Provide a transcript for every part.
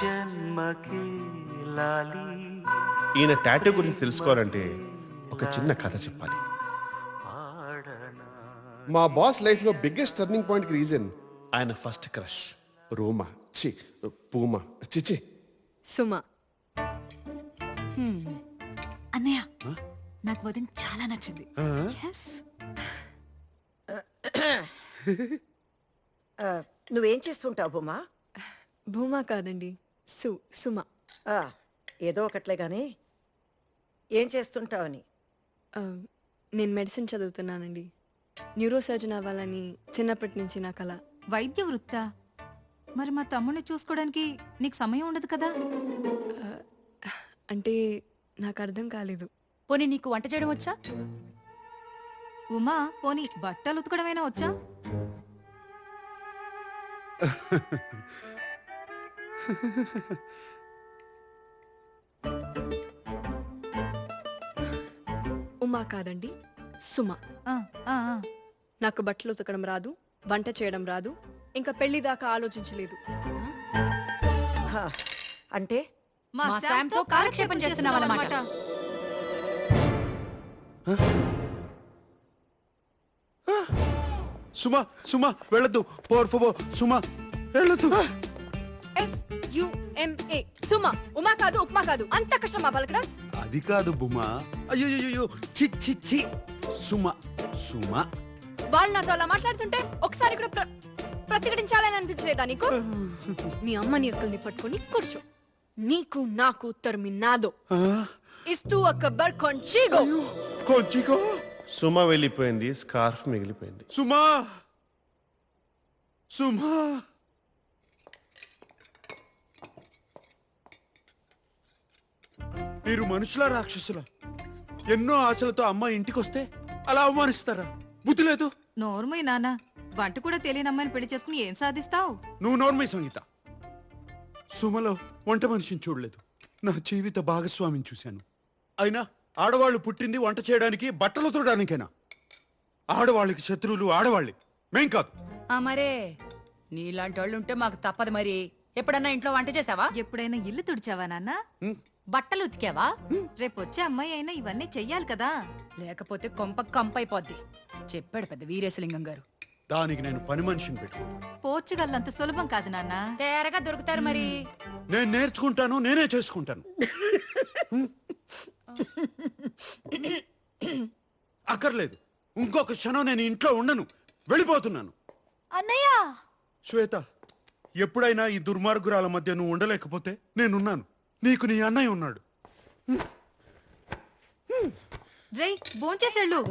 జన్మకి లాలి. ఈయన టాటూ గురించి తెలుసుకోవాలంటే ఒక చిన్న కథ చెప్పాలి. మా బాస్ లైఫ్లో బిగ్గెస్ట్ టర్నింగ్ పాయింట్కి రీజన్ ఆయన ఫస్ట్ క్రష్ రోమా చి పూమా చిచి సుమ. అన్నయ్య నాకు వదిన చాలా నచ్చింది. నువ్వేం చేస్తుంటావు బొమ్మా భూమా కాదండి. సు సుమ. ఆ, ఏదో ఒకట్లే గాని ఏం చేస్తుంటావని? ఆ, నేను మెడిసిన్ చదువుతున్నానండి. న్యూరో సర్జన్ అవ్వాలని చిన్నప్పటి నుంచి నా కల. వైద్య వృత్తా? మరి మా తమ్ముడిని చూసుకోవడానికి నీకు సమయం ఉండదు కదా? అంటే నాకు అర్థం కాలేదు. పోనీ నీకు వంట చేయడం వచ్చా? ఉమా పోనీ బట్టలు ఉతకడమైనా వచ్చా? ఉమా కాదండి సుమ. ఆ, ఆ, ఆ. నాకు బట్టలు ఉతకడం రాదు వంట చేయడం రాదు ఇంకా పెళ్ళి దాకా ఆలోచించలేదు. హా, అంటే? మా కాలక్షేపం సుమా సుమా వెళ్ళొద్దు. పోర్ ఫోబో సుమా వెళ్ళొద్దు. ఎస్ యుఎంఏ సుమ ఉమా కాదు ఉప్మా కాదు. అంత కష్టమా పలకడం అది కాదు బుమా అయ్యో చి చి చి సుమా సుమా. వాళ్ళు నాతో అలా మాట్లాడుతుంటే ఒకసారి కూడా ప్ర- ప్రతిఘటించాలని అనిపించలేదా నీకు? మీ అమ్మని అక్కల్ని పట్టుకొని కూర్చో. నీకు నాకు ఉత్తరం నాదో. ఇస్తూ ఒక బర్ కొంచిగో. కొంచికో సుమ వెళ్ళిపోయింది స్కార్ఫ్ మిగిలిపోయింది. సుమా! సుమా! మీరు మనుషుల రాక్షసుల? ఎన్నో ఆశలతో అమ్మ ఇంటికొస్తే అలా అవమానిస్తారా? బుద్ధి లేదు. నోర్మయ్య నాన్న వంట కూడా తెలియని అమ్మాయిని పెళ్ళి చేసుకుని ఏం సాధిస్తావు? నువ్వు నోర్మై సంగీత. సుమలో వంట మనిషిని చూడలేదు. నా జీవిత భాగస్వామిని చూశాను. అయినా ఆడవాళ్ళు పుట్టింది వంట చేయడానికి బట్టలు తోడానికేనా ఆడవాళ్ళకి శత్రువులు ఆడవాళ్ళే. మేం కాదు. ఆ మరే. నీలాంటి వాళ్ళు ఉంటే మాకు తప్పదు మరి. ఎప్పుడన్నా ఇంట్లో వంట చేసావా ఎప్పుడైనా ఇల్లు తుడిచావా నాన్న? బట్టలు ఉతికావా? రేపు వచ్చే అమ్మాయి అయినా ఇవన్నీ చెయ్యాలి కదా. లేకపోతే కొంప కంపైపోద్ది. చెప్పాడు పెద్ద వీరేశలింగం గారు. దానికి నేను పని మనిషిని పెట్టు. పోర్చుగల్ అంత సులభం కాదు నాన్న. తేరగా దొరుకుతారు మరి. నేను నేర్చుకుంటాను నేనే చేసుకుంటాను. అక్కర్లేదు. ఇంకొక క్షణం నేను ఇంట్లో ఉండను. వెళ్ళిపోతున్నాను. అన్నయ్య! శ్వేత ఎప్పుడైనా ఈ దుర్మార్గురాల మధ్య నువ్వు ఉండలేకపోతే నేనున్నాను. నీకు నీ అన్నయ్య ఉన్నాడు. రై భోంచేసేళ్ళు.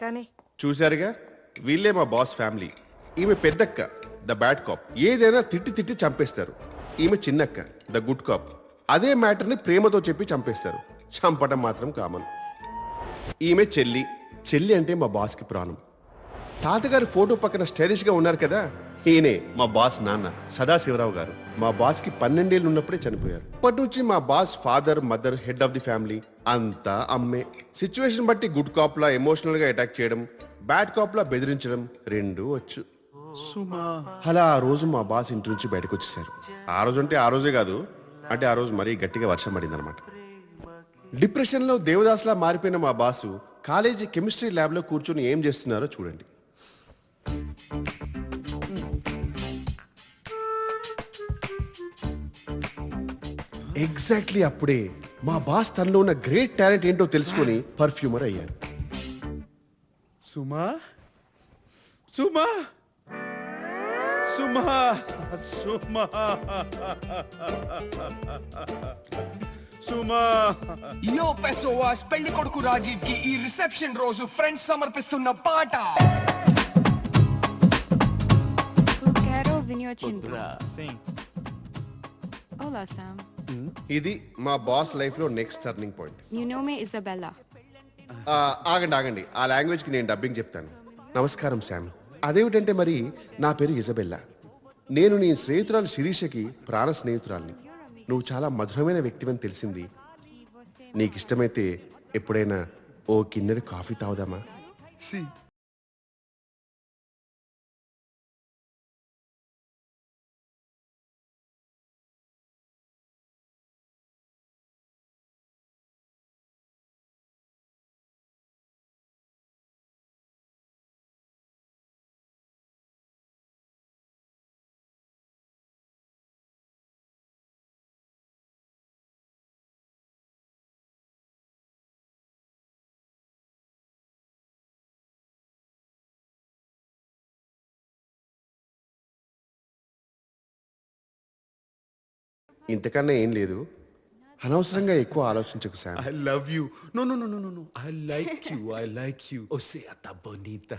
కానీ. చూశారుగా? వీళ్ళే మా బాస్ ఫ్యామిలీ. ఈమె పెద్దక్క ద బ్యాడ్ కాప్. ఏదైనా తిట్టి తిట్టి చంపేస్తారు. ఈమె చిన్నక్క ద గుడ్ కాప్. అదే మ్యాటర్ని ప్రేమతో చెప్పి చంపేస్తారు. చంపటం మాత్రం కామన్. ఈమె చెల్లి. చెల్లి అంటే మా బాస్కి ప్రాణం. తాతగారి ఫోటో పక్కన స్టైలిష్గా ఉన్నారు కదా? ఈయనే మా బాస్ నాన్న సదాశివరావు గారు. మా బాస్కి పన్నెండేళ్ళు ఉన్నప్పుడే చనిపోయారు. అప్పటి నుంచి మా boss father mother head of the family అంతా అమ్మే. సిచ్యువేషన్ బట్టి గుడ్ కాప్ లా ఎమోషనల్గా అటాక్ చేయడం బ్యాడ్ కాప్ లా బెదిరించడం రెండూ వచ్చు. సుమా. అలా ఆ రోజు మా బాస్ ఇంటి నుంచి బయటకు వచ్చేసారు ఆ రోజు అంటే ఆ రోజే కాదు అంటే ఆ రోజు మరీ గట్టిగా వర్షం పడింది అనమాట డిప్రెషన్లో దేవదాస్లా మారిపోయిన మా బాసు కాలేజీ కెమిస్ట్రీ ల్యాబ్లో కూర్చొని ఏం చేస్తున్నారో చూడండి. ఎగ్జాక్ట్లీ అప్పుడే మా బాస్ తనలో ఉన్న గ్రేట్ టాలెంట్ ఏంటో తెలుసుకొని పర్ఫ్యూమర్ అయ్యారు. సుమా? సుమా? సుమా? సుమా? సుమా? యో పెసోవాస్ పెళ్ళి కొడుకు రాజీవ్కి ఈ రిసెప్షన్ రోజు ఫ్రెండ్స్ సమర్పిస్తున్న పాట. Quero. Olá, Sam. ఇది మా బాస్ లైఫ్లో నెక్స్ట్ టర్నింగ్ పాయింట్ é Isabella. ఆ, ఆగండి ఆగండి. ఆ లాంగ్వేజ్కి నేను డబ్బింగ్ చెప్తాను. నమస్కారం శామ్ అదేమిటంటే మరి నా పేరు ఇజబెల్లా నేను నీ స్నేహితురాలు శిరీషకి ప్రాణ స్నేహితురాల్ని. నువ్వు చాలా మధురమైన వ్యక్తివని తెలిసింది. నీకు ఇష్టమైతే ఎప్పుడైనా ఓ కిన్నెడు కాఫీ తాగుదామా? సి ఇంతకన్నా ఏం లేదు. అనవసరంగా ఎక్కువ ఆలోచించకు Sam I love you no no no no no I like you I like you ఒసే అత్త బొనీత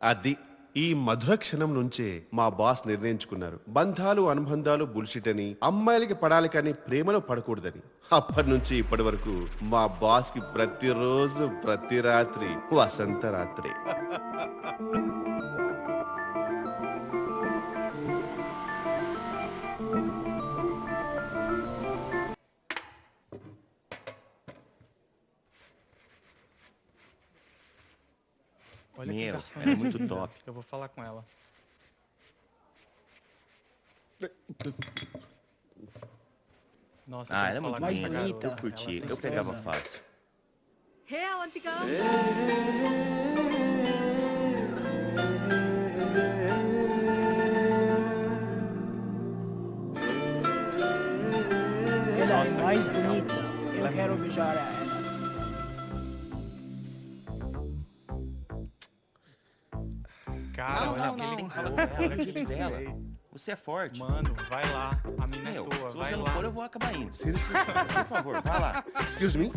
అది ఈ మధుర క్షణం నుంచే మా బాస్ నిర్ణయించుకున్నారు. బంధాలు అనుబంధాలు బుల్షిట్ అని అమ్మాయిలకి పడాలి కానీ ప్రేమలో పడకూడదని. అప్పటి నుంచి ఇప్పటి వరకు మా బాస్కి ప్రతిరోజు ప్రతి రాత్రి వసంత రాత్రి. Olha que era muito top. Eu vou falar com ela. Nossa, ah, é muito mais bonita. Eu curti, é eu pegava fácil. Real, antigão. Ela é mais bonita. Eu é quero beijar ela. Cara, não, não, não. Cara, olha o. Você é forte. Mano, vai lá. A minha é Meu, é tua, se vai você lá. não for, eu vou acabar indo. Por favor, vai lá. Excuse me?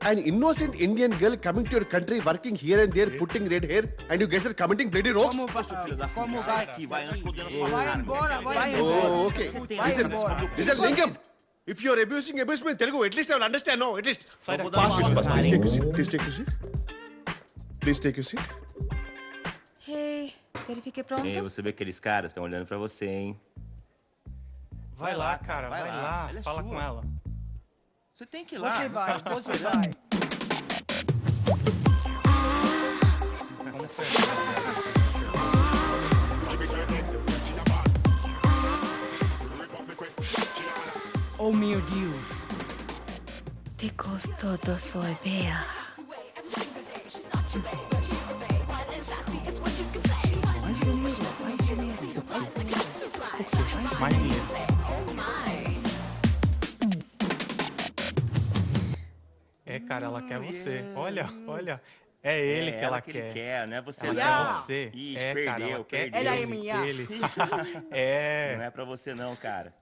An innocent Indian girl coming to your country, working here and there, putting red hair, and you guys are commenting bloody rocks? Como vai, filho da Como vai? Aqui, vai, nós escondendo sua Vai embora, vai embora. Oh, okay. Vai embora. Listen, Lingam. If you're abusing, abuse me. At least I'll understand, no? At least. Sai da Pass, pass. Please take your seat. Please take your seat. Please take your seat. Hey verifique pronto. Ei, você vê aqueles caras estão olhando pra você, hein? vai lá, cara, vai vai, lá. lá. Ela é Fala sua. com ela. Você tem que ir lá. Você vai, você vai. Oh meu Deus. Te gostou do soy bea. Mais dinheiro. É, cara, ela quer você. Olha, olha. É ele É que ela, que quer. ele quer, não é você Ela não. quer você. Ih, é, cara, perdeu, ela quer perdeu. ele, Ela é minha. ele. é. Não é pra você não, cara.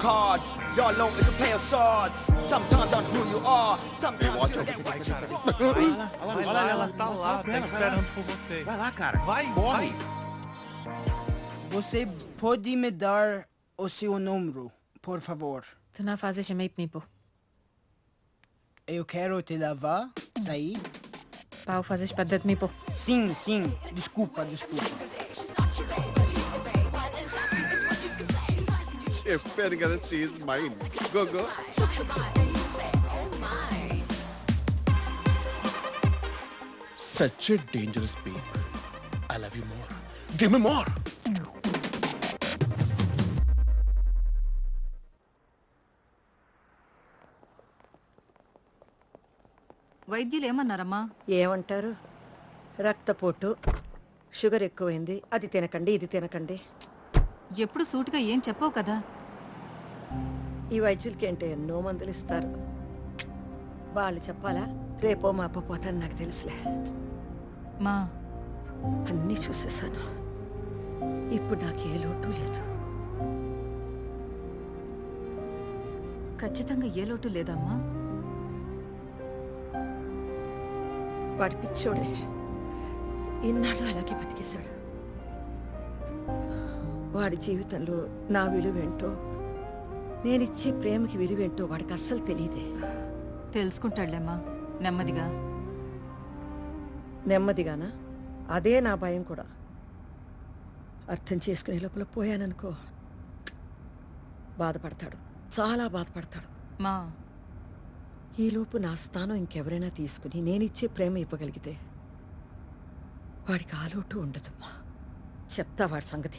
Cards. You're alone with a pair of swords. Sometimes on who you are. Sometimes. Vai lá, Vai vai lá, ela lá, tá lá, tá esperando por você. Vai lá, cara. Vai, corre. Você pode me dar o seu número, por favor? Tu não fazes de meio mipo. Eu quero te levar, sair. Pau fazes para mipo. Sim, sim. Desculpa, desculpa. చెప్పాను కదా she mind go go such a dangerous people I love you more give me more వైద్యులు ఏమన్నారమ్మా? ఏమంటారు? రక్తపోటు sugar ఎక్కువైంది అది తినకండి ఇది తినకండి. ఎప్పుడు సూటిగా ఏం చెప్పవు కదా? ఈ వైద్యులకి ఏంటి ఎన్నో మందులు ఇస్తారు. వాళ్ళు చెప్పాలా? రేపో మాపో పోతాను నాకు తెలుసులే. మా. అన్నీ చూసేసాను ఇప్పుడు నాకు ఏ లోటు లేదు. ఖచ్చితంగా ఏ లోటు లేదమ్మా. వాడి పిచ్చోడే. ఇన్నాళ్ళు అలాగే బతికేశాడు. వాడి జీవితంలో నా విలువేంటో నేనిచ్చే ప్రేమకి విలువేంటో వాడికి అస్సలు తెలియదే తెలుసుకుంటాడులేమ్మా. నెమ్మదిగా. నెమ్మదిగానా? అదే నా భయం కూడా. అర్థం చేసుకునే లోపల పోయాననుకో బాధపడతాడు. చాలా బాధపడతాడు. మా. ఈలోపు నా స్థానం ఇంకెవరైనా తీసుకుని నేనిచ్చే ప్రేమ ఇవ్వగలిగితే వాడికి ఆలోటు ఉండదమ్మా. చెప్తా వాడి సంగతి.